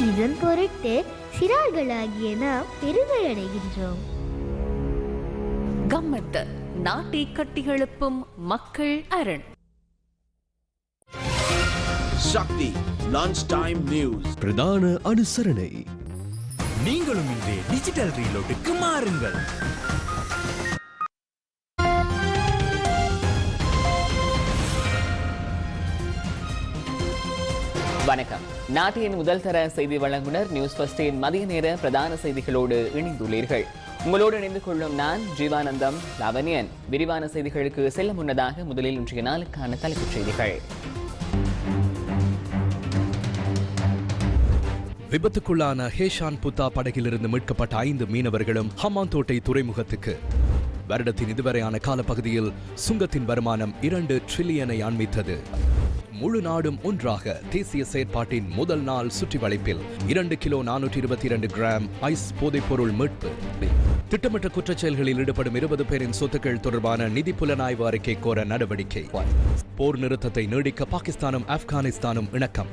இதன் பொருட்டு சிறார்களாகிய நாம் பெருமை அடைகின்றோம் கம்மத்து நாட்டை கட்டியெழுப்பும் மக்கள் அரண். Shakti Lunchtime News. பிரதான அனுசரணை. நீங்களும் இங்கே டிஜிட்டல் ரீலோட்டுக்கு மாறுங்கள். வணக்கம். நாட்டின் முதல் தர செய்தி வழங்குனர் நியூஸ் ஃபர்ஸ்டின் மதிய நேர பிரதான செய்திகளோடு இணைந்துள்ளீர்கள். உங்களோடு இணைந்து கொள்ளும் நான் ஜீவானந்தம் லவனியன் விரிவான செய்திகளுக்கு செல்ல முன்னதாக முதலில் இன்றைய நாளுக்கான தலைப்புச் செய்திகள். விபத்துக்குள்ளான ஹேஷான் புத்தா படகிலிருந்து மீட்கப்பட்ட ஐந்து மீனவர்களும் ஹம்மாந்தோட்டை துறைமுகத்துக்கு. வருடத்தின் இதுவரையான காலப்பகுதியில் சுங்கத்தின் வருமானம் இரண்டு ட்ரில்லியனை அண்மித்தது முழு நாடும் ஒன்றாக தேசிய செயற்பாட்டின் முதல் நாள் சுற்றி வளைப்பில் இரண்டு கிலோ நானூற்றி இருபத்தி இரண்டு கிராம் ஐஸ் போதைப்பொருள் மீட்பு. திட்டமிட்ட குற்றச்செயல்களில் ஈடுபடும் இருபது பேரின் சொத்துக்கள் தொடர்பான நிதி புலனாய்வு அறிக்கை கோர நடவடிக்கை. போர் நிறுத்தத்தை நீடிக்க பாகிஸ்தானும் ஆப்கானிஸ்தானும் இணக்கம்.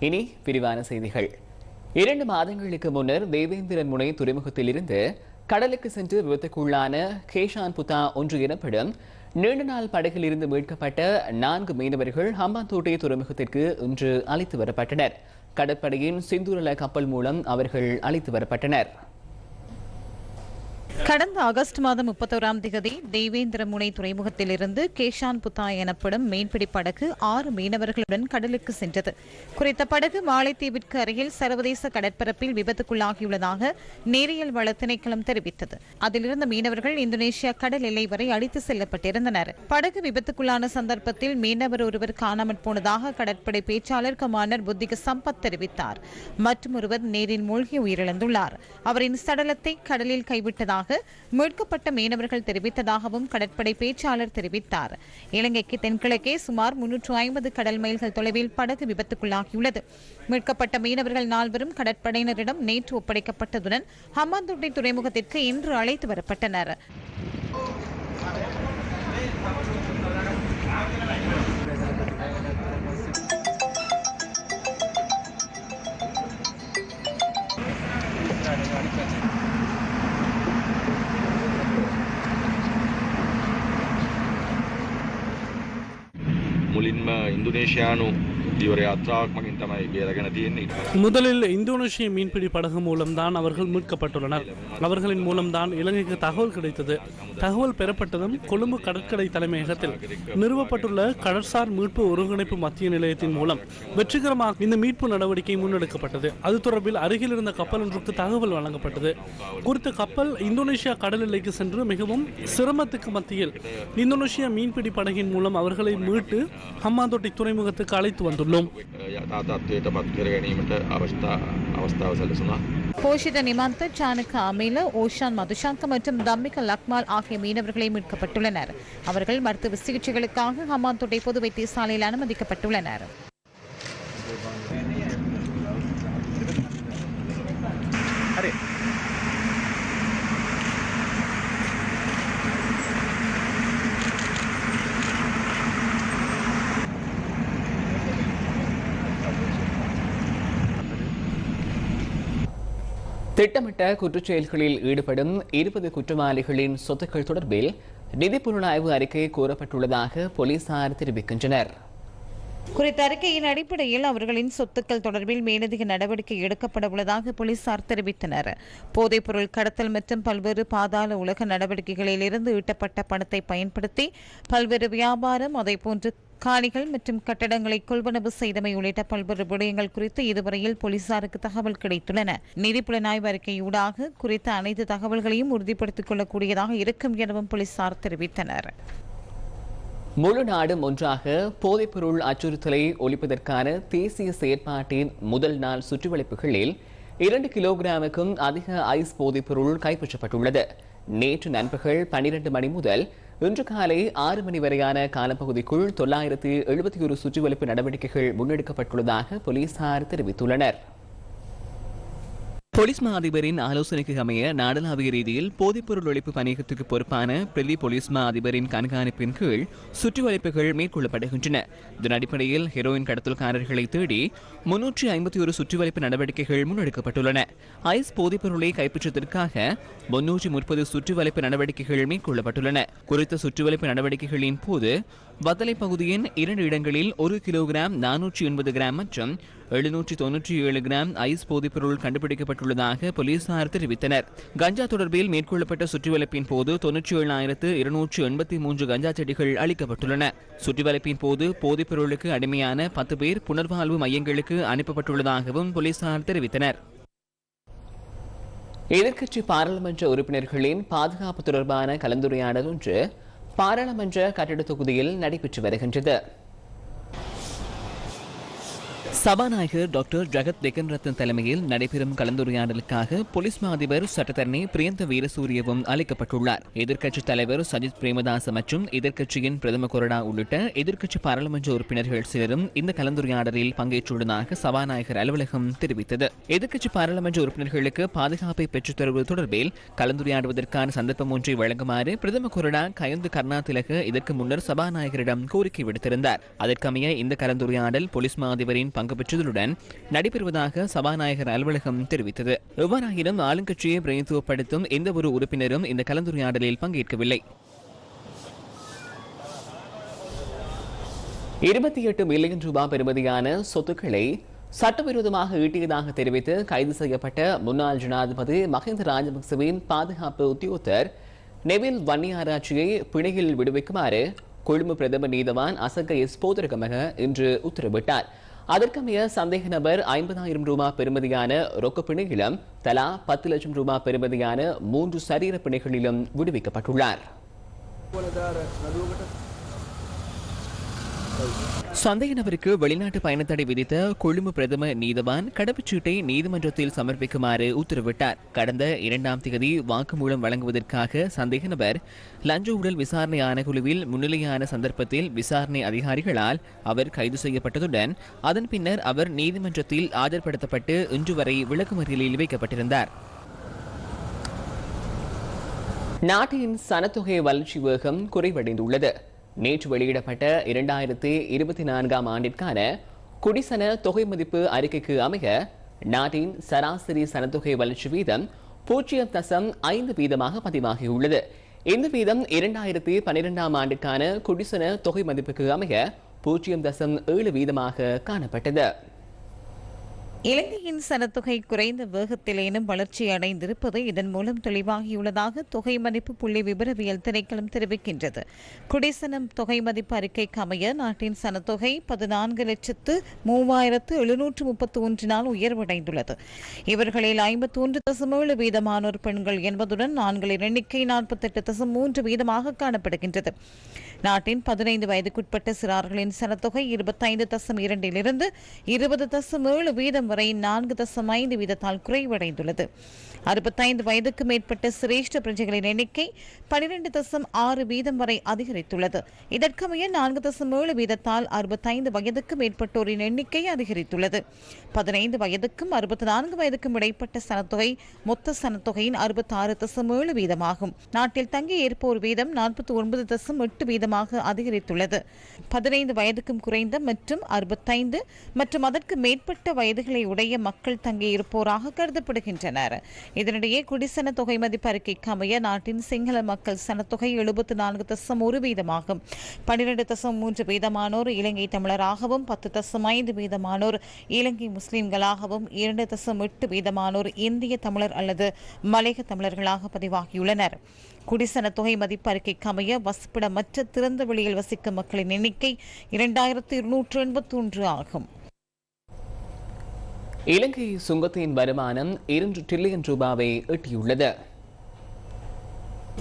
இனி விரிவான செய்திகள். இரண்டு மாதங்களுக்கு முன்னர் தேவேந்திரன் முனை துறைமுகத்திலிருந்து கடலுக்கு சென்று விபத்துக்குள்ளான கேஷான் புத்தா ஒன்று எனப்படும் நீண்ட நாள் படகில் இருந்து மீட்கப்பட்ட நான்கு மீனவர்கள் ஹம்பாந்தோட்டை துறைமுகத்திற்கு இன்று அழைத்து வரப்பட்டனர். கடற்படையின் சிந்துரல கப்பல் மூலம் அவர்கள் அழைத்து வரப்பட்டனர். கடந்த ஆகஸ்ட் மாதம் முப்பத்தோராம் திகதி தேவேந்திர முனை துறைமுகத்திலிருந்து கேஷான் புத்தா எனப்படும் மீன்பிடி படகு ஆறு மீனவர்களுடன் கடலுக்கு சென்றது. குறித்த படகு மாலைத்தீவிற்கு அருகில் சர்வதேச கடற்பரப்பில் விபத்துக்குள்ளாகியுள்ளதாக நேரியல் வள திணைக்களம் தெரிவித்தது. அதிலிருந்த மீனவர்கள் இந்தோனேஷியா கடல் எல்லை வரை அடித்து செல்லப்பட்டிருந்தனர். படகு விபத்துக்குள்ளான சந்தர்ப்பத்தில் மீனவர் ஒருவர் காணாமற் போனதாக கடற்படை பேச்சாளர் கமாண்டர் புத்திக சம்பத் தெரிவித்தார். மற்றும் ஒருவர் நேரில் மூழ்கி உயிரிழந்துள்ளார். அவரின் சடலத்தை கடலில் கைவிட்டதாக மீட்கப்பட்ட மீனவர்கள் தெரிவித்ததாகவும் கடற்படை பேச்சாளர் தெரிவித்தார். இலங்கைக்கு தென்கிழக்கே சுமார் முன்னூற்று ஐம்பது கடல் மைல்கள் தொலைவில் படகு விபத்துக்குள்ளாகியுள்ளது. மீட்கப்பட்ட மீனவர்கள் நால்வரும் கடற்படையினரிடம் நேற்று ஒப்படைக்கப்பட்டதுடன் ஹம்மாந்துட்டை துறைமுகத்திற்கு இன்று அழைத்து வரப்பட்டனர். මුලින්ම ඉන්දුනේශයානු දිවර යාත්‍රාවක් මගින් තමයි බේරගෙන තියෙන්නේ ඊට පස්සේ முதலில் இந்தோனேஷிய மீன்பிடி படகு மூலம்தான் அவர்கள் மீட்கப்பட்டுள்ளனர் அவர்களின் மூலம்தான் இலங்கைக்கு தகவல் கிடைத்தது தகவல் பெறப்பட்டதும் கொழும்பு கடற்கரை தலைமையகத்தில் நிறுவப்பட்டுள்ள கடற்சார் மீட்பு ஒருங்கிணைப்பு மத்திய நிலையத்தின் மூலம் வெற்றிகரமாக இந்த மீட்பு நடவடிக்கை முன்னெடுக்கப்பட்டது அது தொடர்பில் அருகில் இருந்த கப்பல் ஒன்றுக்கு தகவல் வழங்கப்பட்டது குறித்த கப்பல் இந்தோனேஷியா கடல் எல்லைக்கு சென்று மிகவும் சிரமத்துக்கு மத்தியில் இந்தோனேஷியா மீன்பிடி படகின் மூலம் அவர்களை மீட்டு ஹம்மாந்தோட்டை துறைமுகத்துக்கு அழைத்து வந்துள்ளோம். போஷித நிமாந்த சாணக்க அமீல ஓஷான் மதுசாங்க மற்றும் தம்மிக லக்மால் ஆகிய மீனவர்களை மீட்கப்பட்டுள்ளனர். அவர்கள் மருத்துவ சிகிச்சைகளுக்காக ஹமாந்தோட்டை பொது வைத்தியசாலையில் அனுமதிக்கப்பட்டுள்ளனர். திட்டமிட்ட குற்றச்செயல்களில் ஈடுபடும் இருபது குற்றவாளிகளின் சொத்துக்கள் தொடர்பில் நிதி புலனாய்வு அறிக்கை கூறப்பட்டுள்ளதாக போலீசார் தெரிவிக்கின்றனர். குறித்த அறிக்கையின் அடிப்படையில் அவர்களின் சொத்துக்கள் தொடர்பில் மேலதிக நடவடிக்கை எடுக்கப்பட உள்ளதாக போலீசார் தெரிவித்தனர். போதைப்பொருள் கடத்தல் மற்றும் பல்வேறு பாதாள உலக நடவடிக்கைகளில் இருந்து ஈட்டப்பட்ட பணத்தை பயன்படுத்தி பல்வேறு வியாபாரம் அதேபோன்று காணிகள் மற்றும் கட்டடங்களை கொள்வனவு செய்தமை உள்ளிட்ட பல்வேறு விடயங்கள் குறித்து இதுவரையில் போலீசாருக்கு தகவல் கிடைத்துள்ளன. நிதி புலனாய்வு அறிக்கையூடாக குறித்த அனைத்து தகவல்களையும் உறுதிப்படுத்திக் கொள்ளக்கூடியதாக இருக்கும் எனவும் போலீசார் தெரிவித்தனர். முழு நாடும் ஒன்றாக போதைப்பொருள் அச்சுறுத்தலை ஒழிப்பதற்கான தேசிய செயற்பாட்டின் முதல் நாள் சுற்றுவளைப்புகளில் இரண்டு கிலோகிராமுக்கும் அதிக ஐஸ் போதைப்பொருள் கைப்பற்றப்பட்டுள்ளது. நேற்று நண்பகல் பனிரெண்டு மணி முதல் இன்று காலை ஆறு மணி வரையான காலப்பகுதிக்குள் தொள்ளாயிரத்து எழுபத்தி ஒரு சுற்றுவளைப்பு நடவடிக்கைகள் முன்னெடுக்கப்பட்டுள்ளதாக போலீசார் தெரிவித்துள்ளனர். போலீஸ் மா அதிபரின் ஆலோசனைக்கு அமைய நாடளாவிய ரீதியில் போதைப்பொருள் ஒழிப்பு பணியகத்துக்கு பொறுப்பான பிரதி போலீஸ் மா அதிபரின் கண்காணிப்பின் கீழ் சுற்றுவளைப்புகள் மேற்கொள்ளப்படுகின்றன. இதன் அடிப்படையில் ஹெரோயின் கடத்தல்காரர்களை தேடி முன்னூற்றி ஐம்பத்தி ஒரு சுற்றுவளைப்பு நடவடிக்கைகள் முன்னெடுக்கப்பட்டுள்ளன. ஐஸ் போதைப்பொருளை கைப்பற்றுவதற்காக முன்னூற்றி முப்பது சுற்றுவளைப்பு நடவடிக்கைகள் மேற்கொள்ளப்பட்டுள்ளன. குறித்த சுற்றுவளைப்பு நடவடிக்கைகளின் போது வத்தலை பகுதியின் இரண்டு இடங்களில் ஒரு கிலோகிராம் நானூற்றி எண்பது கிராம் மற்றும் எழுநூற்றி தொன்னூற்றி ஏழு கிராம் ஐஸ் போதைப்பொருள் கண்டுபிடிக்கப்பட்டுள்ளதாக போலீசார் தெரிவித்தனர். கஞ்சா தொடர்பில் மேற்கொள்ளப்பட்ட சுற்றுவளைப்பின் போது தொன்னூற்றி ஏழாயிரத்து இருநூற்று எண்பத்தி மூன்று கஞ்சா செடிகள் அளிக்கப்பட்டுள்ளன சுற்றுவளைப்பின் போது போதைப்பொருளுக்கு அடிமையான பத்து பேர் புனர்வாழ்வு மையங்களுக்கு அனுப்பப்பட்டுள்ளதாகவும் போலீசார் தெரிவித்தனர். எதிர்க்கட்சி பாராளுமன்ற உறுப்பினர்களின் பாதுகாப்பு தொடர்பான கலந்துரையாடல் ஒன்று பாராளுமன்ற கட்டிட தொகுதியில் நடைபெற்று வருகின்றது. சபாநாயகர் டாக்டர் ஜெகத் திகன்ரத்தன் தலைமையில் நடைபெறும் கலந்துரையாடலுக்காக போலீஸ் மா அதிபர் சட்டத்தரணி பிரியந்த வீரசூரியவும் அழைக்கப்பட்டுள்ளார். எதிர்க்கட்சித் தலைவர் சஜித் பிரேமதாச மற்றும் எதிர்க்கட்சியின் பிரதம கொறடா உள்ளிட்ட எதிர்க்கட்சி பாராளுமன்ற உறுப்பினர்கள் சிலரும் இந்த கலந்துரையாடலில் பங்கேற்றுள்ளதாக சபாநாயகர் அலுவலகம் தெரிவித்தது. எதிர்க்கட்சி பாராளுமன்ற உறுப்பினர்களுக்கு பாதுகாப்பை பெற்றுத் தருவது தொடர்பில் கலந்துரையாடுவதற்கான சந்தர்ப்பம் ஒன்றை வழங்குமாறு பிரதம கொறடா கயந்து கருணாதிலக இதற்கு முன்னர் சபாநாயகரிடம் கோரிக்கை விடுத்திருந்தார். அதற்கமைய இந்த கலந்துரையாடல் போலீஸ் மா அதிபரின் பங்கு பெற்றதுடன் நடைபெறுவதாக சபாநாயகர் அலுவலகம் தெரிவித்தது. எவ்வாறாயினும் ஆளுங்கட்சியை பிரதித்துவப்படுத்தும் எந்த ஒரு உறுப்பினரும் இந்த கலந்துரையாடலில் பங்கேற்கவில்லை. இருபத்தி எட்டு மில்லியன் ரூபாய் பெறுமதியான சொத்துக்களை சட்டவிரோதமாக ஈட்டியதாக தெரிவித்து கைது செய்யப்பட்ட முன்னாள் ஜனாதிபதி மஹிந்த ராஜபக்சவின் பாதுகாப்பு உத்தியோகத்தர் நெவில் வன்னியாராட்சியை பிணையில் விடுவிக்குமாறு கொழும்பு பிரதமர் நீதவான் அசக எஸ் போதரகமக இன்று உத்தரவிட்டார். அதற்கமைய சந்தேக நபர் ஐம்பதாயிரம் ரூபாய் பெறுமதியான ரொக்க பிணையிலும் தலா பத்து லட்சம் ரூபாய் பெறுமதியான மூன்று சரீர பிணைகளிலும் விடுவிக்கப்பட்டுள்ளார். சந்தேக நபருக்கு வெளிநாட்டு பயணத்தடை விதித்த கொழும்பு பிரதம நீதவான் கடப்புச்சீட்டை நீதிமன்றத்தில் சமர்ப்பிக்குமாறு உத்தரவிட்டார். கடந்த இரண்டாம் தேதி வாக்குமூலம் வழங்குவதற்காக சந்தேக நபர் லஞ்ச ஊழல் விசாரணை ஆணைக்குழுவில் முன்னிலையான சந்தர்ப்பத்தில் விசாரணை அதிகாரிகளால் அவர் கைது செய்யப்பட்டதுடன் அதன் பின்னர் அவர் நீதிமன்றத்தில் ஆஜர்படுத்தப்பட்டு இன்று வரை விளக்குமறியலில் வைக்கப்பட்டிருந்தார். நாட்டின் சனத்தொகை வளர்ச்சி வேகம் குறைவடைந்துள்ளது. நேற்று வெளியிடப்பட்ட இரண்டாயிரத்தி இருபத்தி நான்காம் ஆண்டிற்கான குடிசன தொகை மதிப்பு அறிக்கைக்கு அமைய நாட்டின் சராசரி சனத்தொகை வளர்ச்சி வீதம் பூஜ்ஜியம் தசம் ஐந்து வீதமாக பதிவாகியுள்ளது. இந்த வீதம் இரண்டாயிரத்தி பன்னிரெண்டாம் ஆண்டுக்கான குடிசன தொகை மதிப்புக்கு அமைய பூஜ்ஜியம் தசம் ஏழு வீதமாக காணப்பட்டது. இலங்கையின் சனத்தொகை குறைந்த வேகத்திலேனும் வளர்ச்சி அடைந்திருப்பது இதன் மூலம் தெளிவாகியுள்ளதாக தொகை மதிப்பு புள்ளி விபரவியல் திணைக்களம் தெரிவிக்கின்றது. குடிசனம் தொகை மதிப்பு அறிக்கைக்கு அமைய நாட்டின் சனத்தொகை பதினான்கு லட்சத்து மூவாயிரத்து எழுநூற்று முப்பத்தி ஒன்றினால் உயர்வடைந்துள்ளது. இவர்களில் ஐம்பத்தி ஒன்று தசம் ஏழு வீதமானோர் பெண்கள் என்பதுடன் ஆண்களின் எண்ணிக்கை நாற்பத்தெட்டு தசம் மூன்று வீதமாக காணப்படுகின்றது. நாட்டின் பதினைந்து வயதுக்குட்பட்ட சிறார்களின் சனத்தொகை இருபத்தைந்து தசம் இரண்டிலிருந்து இருபது தசம் ஏழு வீதம் வரை நான்கு தசம் ஐந்து வீதத்தால் குறைவடைந்துள்ளது. அறுபத்தைந்து வயதுக்கு மேற்பட்ட சிரேஷ்ட பிரஜைகளின் எண்ணிக்கை பனிரெண்டு தசம் ஆறு வீதம் வரை அதிகரித்துள்ளது. இதற்கமைய நான்கு தசம் ஏழு வீதத்தால் அறுபத்தைந்து வயதுக்கு மேற்பட்டோரின் எண்ணிக்கை அதிகரித்துள்ளது. பதினைந்து வயதுக்கும் அறுபத்தி நான்கு வயதுக்கும் இடைப்பட்ட சனத்தொகை மொத்த சனத்தொகையின் அறுபத்தி ஆறு தசம் ஏழு வீதமாகும். நாட்டில் தங்கி ஏற்போர் வீதம் நாற்பத்தி ஒன்பது தசம் எட்டு வீதமாக அதிகரித்துள்ளது. பதினைந்து வயதுக்கும் குறைந்த மற்றும் அறுபத்தைந்து மற்றும் அதற்கு மேற்பட்ட வயதுகளை உடைய மக்கள் தங்கியிருப்போராக கருதப்படுகின்றனர். இதனிடையே குடிசன தொகை மதிப்பு அறிக்கைக்கு அமைய நாட்டின் சிங்கள மக்கள் சனத்தொகை எழுபத்தி நான்கு தசம் ஒரு வீதமாகும். பன்னிரண்டு தசம் மூன்று வீதமானோர் இலங்கை தமிழராகவும் பத்து தசம் ஐந்து வீதமானோர் இலங்கை முஸ்லிம்களாகவும் இரண்டு தசம் எட்டு வீதமானோர் இந்திய தமிழர் அல்லது மலையக தமிழர்களாக பதிவாகியுள்ளனர். குடிசன தொகை மதிப்பு அறிக்கைக்கு அமைய வசிப்பிடமற்ற திறந்த வெளியில் வசிக்கும் மக்களின் எண்ணிக்கை இரண்டாயிரத்து இருநூற்று எண்பத்தி ஒன்று ஆகும். இலங்கை சுங்கத்தின் வருமானம் இரண்டு டிரில்லியன் ரூபாவை எட்டியுள்ளது.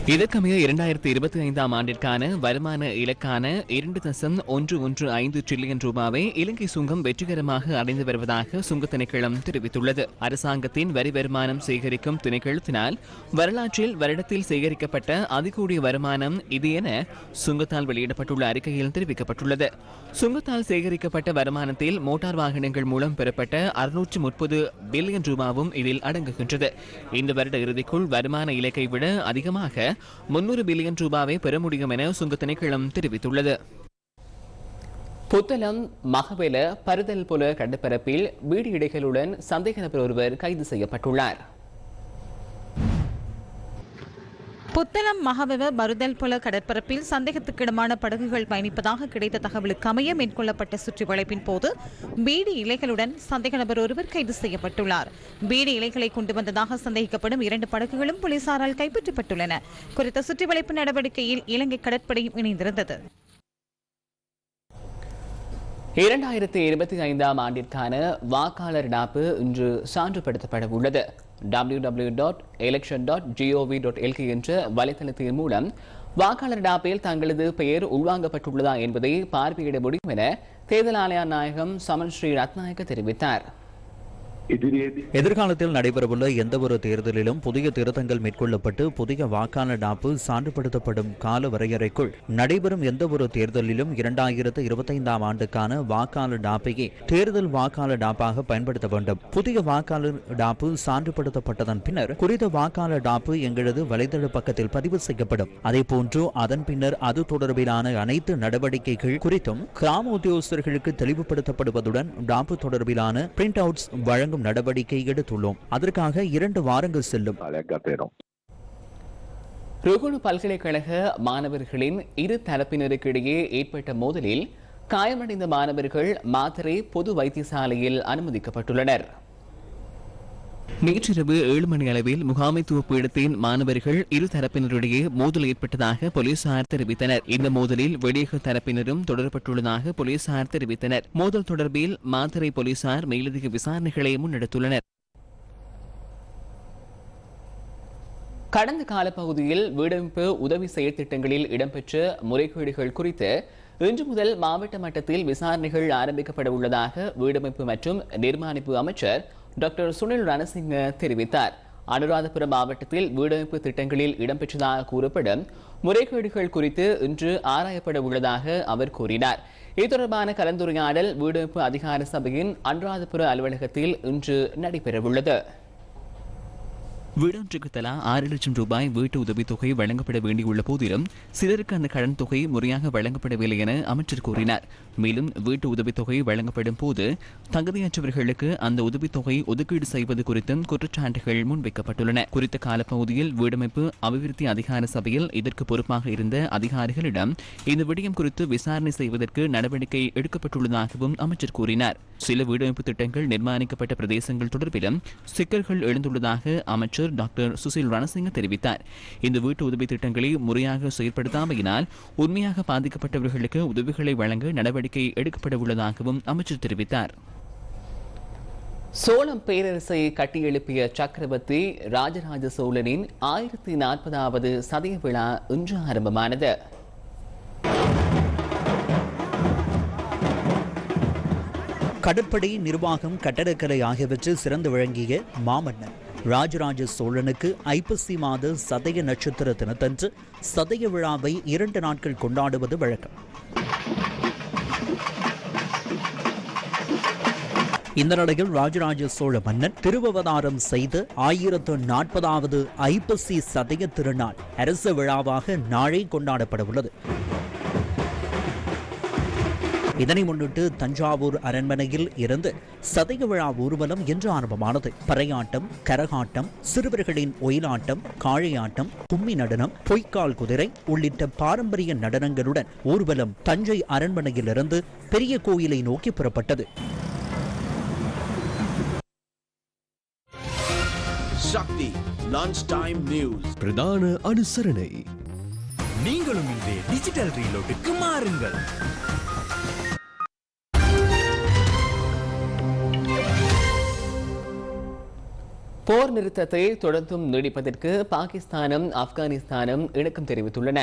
இதற்கமைய இரண்டாயிரத்தி இருபத்தி ஐந்தாம் ஆண்டிற்கான வருமான இலக்கான இரண்டு தசம் ஒன்று ஒன்று ஐந்து டிரில்லியன் ரூபாவை இலங்கை சுங்கம் வெற்றிகரமாக அடைந்து வருவதாக சுங்க திணைக்களம் தெரிவித்துள்ளது. அரசாங்கத்தின் வரி வருமானம் சேகரிக்கும் திணைக்களத்தினால் வரலாற்றில் வருடத்தில் சேகரிக்கப்பட்ட அதிகூடிய வருமானம் இது என சுங்கத்தால் வெளியிடப்பட்டுள்ள அறிக்கையில் தெரிவிக்கப்பட்டுள்ளது. சுங்கத்தால் சேகரிக்கப்பட்ட வருமானத்தில் மோட்டார் வாகனங்கள் மூலம் பெறப்பட்ட அறுநூற்று முப்பது பில்லியன் ரூபாவும் இதில் அடங்குகின்றது. இந்த வருட இறுதிக்குள் வருமான இலக்கை விட அதிகமாக முன்னூறு பில்லியன் ரூபாவை பெற முடியும் என சுங்க திணைக்களம் தெரிவித்துள்ளது. புத்தளம் மகவேல பருதல் புல கடற்பரப்பில் வீடு இடைகளுடன் சந்தேக நபர் ஒருவர் கைது செய்யப்பட்டுள்ளார். புத்தளம் மகவெவ மருதல் புல கடற்பரப்பில் சந்தேகத்துக்கிடமான படகுகள் பயணிப்பதாக கிடைத்த தகவலுக்கு அமைய மேற்கொள்ளப்பட்ட சுற்றி வளைப்பின் போது பீடி இலைகளுடன் சந்தேக நபர் ஒருவர் கைது செய்யப்பட்டுள்ளார். பீடி இலைகளை கொண்டு வந்ததாக சந்தேகிக்கப்படும் இரண்டு படகுகளும் போலீசாரால் கைப்பற்றப்பட்டுள்ளன. குறித்த சுற்றி வளைப்பு நடவடிக்கையில் இலங்கை கடற்படையும் இணைந்திருந்தது. இரண்டாயிரத்தி இருபத்தி ஐந்தாம் ஆண்டிற்கான வாக்காளர் டாப்பு இன்று சான்றுபடுத்தப்பட உள்ளது W W dot election dot G O V dot LK என்ற வலைத்தளத்தின் மூலம் வாக்காளர் டாப்பில் தங்களது பெயர் உள்வாங்கப்பட்டுள்ளதா என்பதை பார்வையிட முடியும் என தேர்தல் ஆணைய நாயகம் சமன் ஸ்ரீ ரத்நாயக்க தெரிவித்தார். எதிர்காலத்தில் நடைபெறவுள்ள எந்தவொரு தேர்தலிலும் புதிய திருத்தங்கள் மேற்கொள்ளப்பட்டு புதிய வாக்காளர் டாப்பு சான்றுபடுத்தப்படும் கால வரையறைக்குள் நடைபெறும் எந்தவொரு தேர்தலிலும் இரண்டாயிரத்து இருபத்தைந்தாம் ஆண்டுக்கான வாக்காளர் டாப்பையே தேர்தல் வாக்காளர் டாப்பாக பயன்படுத்த வேண்டும். புதிய வாக்காளர் டாப்பு சான்றுபடுத்தப்பட்டதன் பின்னர் குறித்த வாக்காளர் டாப்பு எங்களது வலைதள பக்கத்தில் பதிவு செய்யப்படும். அதேபோன்று அதன் பின்னர் அது தொடர்பிலான அனைத்து நடவடிக்கைகள் குறித்தும் கிராம உத்தியோகஸ்தர்களுக்கு தெளிவுபடுத்தப்படுவதுடன் டாப்பு தொடர்பிலான பிரிண்ட் அவுட்ஸ் வழங்கும் நடவடிக்கை எடுத்துள்ளோம். அதற்காக இரண்டு வாரங்கள் செல்லும். ருகுணு பல்கலைக்கழக மாணவர்களின் இரு தரப்பினருக்கிடையே ஏற்பட்ட மோதலில் காயமடைந்த மாணவர்கள் மாத்தறை பொது வைத்தியசாலையில் அனுமதிக்கப்பட்டுள்ளனர். நேற்றிரவு ஏழு மணி அளவில் முகாமைத்துவ பீடத்தின் மாணவர்கள் இரு தரப்பினரிடையே மோதல் ஏற்பட்டதாக போலீசார் தெரிவித்தனர். இந்த மோதலில் வெளியக தரப்பினரும் தொடரப்பட்டுள்ளதாக போலீசார் தெரிவித்தனர். மோதல் தொடர்பில் மாத்தறை போலீசார் மேலதிக விசாரணைகளை முன்னெடுத்துள்ளனர். கடந்த காலப்பகுதியில் வீடமைப்பு உதவி செயற்திட்டங்களில் இடம்பெற்ற முறைகேடுகள் குறித்து இன்று முதல் மாவட்ட மட்டத்தில் விசாரணைகள் ஆரம்பிக்கப்பட உள்ளதாக வீடமைப்பு மற்றும் நிர்மாணிப்பு அமைச்சர் டாக்டர் சுனில் ரணசிங்க தெரிவித்தார். அனுராதபுரம் மாவட்டத்தில் வீடமைப்பு திட்டங்களில் இடம்பெற்றதாக கூறப்படும் முறைகேடுகள் குறித்து இன்று ஆராயப்பட உள்ளதாக அவர் கூறினார். இது தொடர்பான கலந்துரையாடல் வீடமைப்பு அதிகார சபையின் அனுராதபுர அலுவலகத்தில் இன்று நடைபெறவுள்ளது. வீடொன்றுக்கு தலா ஆறு லட்சம் ரூபாய் வீட்டு உதவித்தொகை வழங்கப்பட வேண்டியுள்ள போதிலும் சிலருக்கு அந்த கடன் தொகை முறையாக வழங்கப்படவில்லை என அமைச்சர் கூறினார். மேலும் வீட்டு உதவித்தொகை வழங்கப்படும் போது தகுதியற்றவர்களுக்கு அந்த உதவித்தொகை ஒதுக்கீடு செய்வது குறித்தும் குற்றச்சாட்டுகள் முன்வைக்கப்பட்டுள்ளன. குறித்த காலப்பகுதியில் வீடமைப்பு அபிவிருத்தி அதிகார சபையில் இதற்கு பொறுப்பாக இருந்த அதிகாரிகளிடம் இந்த விடயம் குறித்து விசாரணை செய்வதற்கு நடவடிக்கை எடுக்கப்பட்டுள்ளதாகவும் அமைச்சர் கூறினார். சில வீடமைப்பு திட்டங்கள் நிர்மாணிக்கப்பட்ட பிரதேசங்கள் தொடர்பிலும் சிக்கல்கள் எழுந்துள்ளதாக அமைச்சர் டாக்டர் சுசில் ரணசிங்க தெரிவித்தார். இந்த வீட்டு உதவி திட்டங்களை முறையாக செயல்படுத்தாமையினால் உண்மையாக பாதிக்கப்பட்டவர்களுக்கு உதவிகளை வழங்க நடவடிக்கை எடுக்கப்பட உள்ளதாகவும் அமைச்சர் தெரிவித்தார். சோழம் பேரரசை கட்டியெழுப்பிய சக்கரவர்த்தி ராஜராஜ சோழனின் ஆயிரத்தி நாற்பதாவது சதய விழா இன்று ஆரம்பமானது. கடற்படை நிர்வாகம் கட்டடக்கலை ஆகியவற்றில் சிறந்து விளங்கிய மாமன்னர் ராஜராஜ சோழனுக்கு ஐப்பசி மாத சதய நட்சத்திர தினத்தன்று சதய விழாவை இரண்டு நாட்கள் கொண்டாடுவது வழக்கம். இந்த நிலையில் ராஜராஜ சோழ மன்னன் திருவவதாரம் செய்து ஆயிரத்து நாற்பதாவது ஐப்பசி சதய திருநாள் அரச விழாவாக நாளை கொண்டாடப்பட உள்ளது. இதனை முன்னிட்டு தஞ்சாவூர் அரண்மனையில் இருந்து சதய விழா ஊர்வலம் இன்று ஆரம்பமானது. பறையாட்டம் கரகாட்டம் சிறுவர்களின் ஒயிலாட்டம் காளையாட்டம் கும்மி நடனம் பொய்க்கால் குதிரை உள்ளிட்ட பாரம்பரிய நடனங்களுடன் ஊர்வலம் தஞ்சை அரண்மனையிலிருந்து பெரிய கோயிலை நோக்கி புறப்பட்டது. Shakti Lunchtime News. பிரதான அனுசரணை. நீங்களும் இன்றே டிஜிட்டல் ரீலோட்டுக்கு மாறுங்கள். போர் நிறுத்தத்தை தொடர்ந்தும் நீடிப்பதற்கு பாகிஸ்தானும் ஆப்கானிஸ்தானும் இணக்கம் தெரிவித்துள்ளன.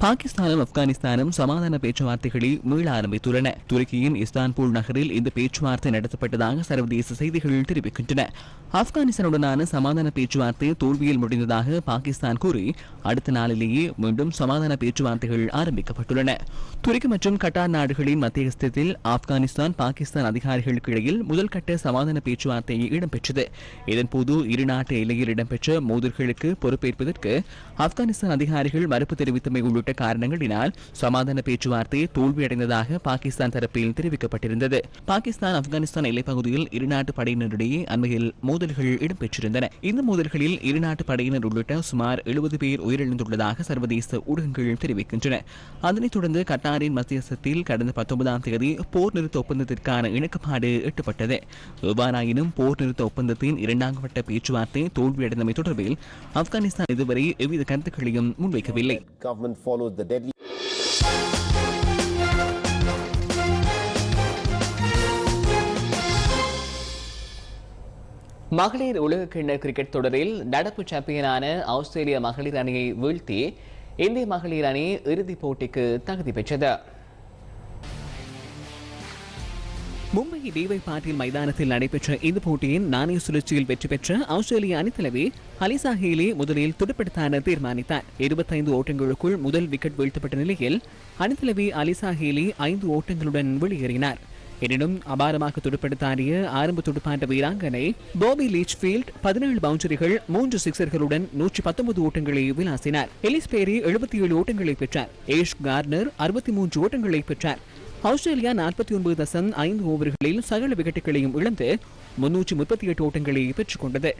பாகிஸ்தானும் ஆப்கானிஸ்தானும் சமாதான பேச்சுவார்த்தைகளை மீள ஆரம்பித்துள்ளன. துருக்கியின் இஸ்தான்புல் நகரில் இந்த பேச்சுவார்த்தை நடத்தப்பட்டதாக சர்வதேச செய்திகள் தெரிவிக்கின்றன. ஆப்கானிஸ்தானுடனான சமாதான பேச்சுவார்த்தை தோல்வியில் முடிந்ததாக பாகிஸ்தான் கூறி அடுத்த நாளிலேயே மீண்டும் சமாதான பேச்சுவார்த்தைகள் ஆரம்பிக்கப்பட்டுள்ளன. துருக்கி மற்றும் கட்டார் நாடுகளின் மத்தியஸ்தத்தில் ஆப்கானிஸ்தான் பாகிஸ்தான் அதிகாரிகளுக்கு இடையில் முதல் கட்ட சமாதான பேச்சுவார்த்தை இடம்பெற்றது. இதன்போது இரு நாட்டு எல்லையில் இடம்பெற்ற மோதல்களுக்கு பொறுப்பேற்பதற்கு ஆப்கானிஸ்தான் அதிகாரிகள் மறுப்பு தெரிவித்தமை உள்ளிட்ட காரணங்களினால் சமாதான பேச்சுவார்த்தை தோல்வியடைந்ததாக பாகிஸ்தான் தரப்பில் தெரிவிக்கப்பட்டிருந்தது. பாகிஸ்தான் ஆப்கானிஸ்தான் எல்லைப்பகுதியில் இருநாட்டு படையினரிடையே அண்மையில் மோதல்கள் இடம்பெற்றிருந்தன. இந்த மோதல்களில் இருநாட்டு படையினர் உள்ளிட்ட சுமார் எழுபது பேர் உயிரிழந்துள்ளதாக சர்வதேச ஊடகங்கள் தெரிவிக்கின்றன. அதனைத் தொடர்ந்து கட்டாரின் மத்தியஸ்தத்தில் கடந்த பத்தொன்பதாம் தேதி போர் நிறுத்த ஒப்பந்தத்திற்கான இணக்கப்பாடு எட்டப்பட்டது. எவ்வாறாயினும் போர் நிறுத்த ஒப்பந்தத்தின் இரண்டாம் வட்ட பேச்சுவார்த்தை தோல்வியடைந்தமை தொடர்பில் ஆப்கானிஸ்தான் இதுவரை எவ்வித கருத்துக்களையும் முன்வைக்கவில்லை. மகளிர் உலகக்கிண்ண கிரிக்கெட் தொடரில் நடப்பு சாம்பியனான ஆஸ்திரேலிய மகளிர் அணியை வீழ்த்தி இந்திய மகளிர் அணி இறுதிப் போட்டிக்கு தகுதி பெற்றது மும்பை டிவை பாட்டீல் மைதானத்தில் நடைபெற்ற இந்த போட்டியின் நாணய சுழற்சியில் வெற்றி பெற்ற ஆஸ்திரேலிய அணித்தலைவி ஹலிசா ஹீலி முதலில் துடுப்படுத்தான தீர்மானித்தார். இருபத்தைந்து ஓட்டங்களுக்குள் முதல் விக்கெட் வீழ்த்தப்பட்ட நிலையில் அணித்தலைவி அலிசா ஹேலி ஐந்து ஓட்டங்களுடன் வெளியேறினார். எனினும் அபாரமாக துடுப்படுத்தாடிய ஆரம்ப துடுப்பாட்ட வீராங்கனை பாபி லீச்ஃபீல்ட் பதினேழு பவுண்டரிகள் மூன்று சிக்சர்களுடன் நூற்றி பத்தொன்பது ஓட்டங்களை விளாசினார். எலிஸ் பேரி எழுபத்தி ஏழு ஓட்டங்களை பெற்றார். ஏஷ் கார்னர் அறுபத்தி மூன்று ஓட்டங்களை பெற்றார். ஆஸ்திரேலியா நாற்பத்தி ஒன்பது தசம் ஐந்து ஓவர்களில் சகல விக்கெட்டுகளையும் இழந்து முன்னூற்றி முப்பத்தி எட்டு ஓட்டங்களை பெற்றுக் கொண்டது.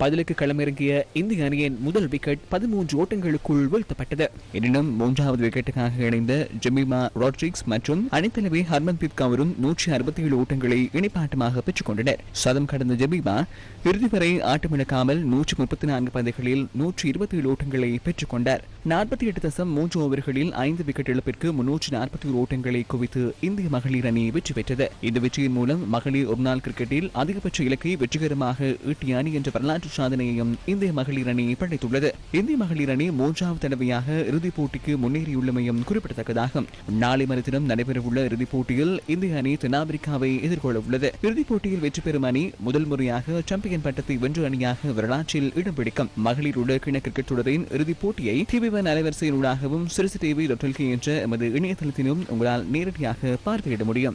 பதிலுக்கு களமிறங்கிய இந்திய அணியின் முதல் விக்கெட் பதிமூன்று ஓட்டங்களுக்குள் வீழ்த்தப்பட்டது. எனினும் மூன்றாவது விக்கெட்டுக்காக இணைந்த ஜெமிமா ராட்ரிக்ஸ் மற்றும் அணித்தலைவி ஹர்மன்பித் கவுரும் நூற்றி அறுபத்தி ஏழு ஓட்டங்களை இணைப்பாட்டமாக பெற்றுக் கொண்டனர். சதம் கடந்த ஜெமிமா இறுதி வரை ஆட்டமிழக்காமல் நூற்றி முப்பத்தி நான்கு பந்துகளில் நூற்றி இருபத்தி ஏழு ஓட்டங்களை பெற்றுக் கொண்டார். நாற்பத்தி எட்டு தசம் மூன்று ஓவர்களில் ஐந்து விக்கெட் இழப்பிற்கு முன்னூற்றி நாற்பத்தி ஒரு ஓட்டங்களை குவித்து இந்திய மகளிர் அணி வெற்றி பெற்றது. இந்த வெற்றியின் மூலம் மகளிர் ஒருநாள் கிரிக்கெட்டில் அதிகபட்ச இலக்கை வெற்றிகரமாக ஈட்டிய அணி என்ற வரலாற்று சாதனையையும் இந்திய மகளிர் அணி படைத்துள்ளது. இந்திய மகளிர் அணி மூன்றாவது தடவையாக இறுதிப் போட்டிக்கு முன்னேறியுள்ளமையும் குறிப்பிடத்தக்கதாகும். நாளை மறுதினம் நடைபெறவுள்ள இறுதிப் போட்டியில் இந்திய அணி தென்னாப்பிரிக்காவை எதிர்கொள்ள உள்ளது இறுதிப் போட்டியில் வெற்றி பெறும் அணி முதல் முறையாக சாம்பியன் பட்டத்தை வென்ற அணியாக வரலாற்றில் இடம் பிடிக்கும். மகளிர் உலகின கிரிக்கெட் தொடரின் இறுதிப் போட்டியை டிவிவன் அலைவரிசையினூடாகவும் சிறுசு டிவி என்ற எமது இணையதளத்திலும் உங்களால் நேரடியாக பார்வையிட முடியும்.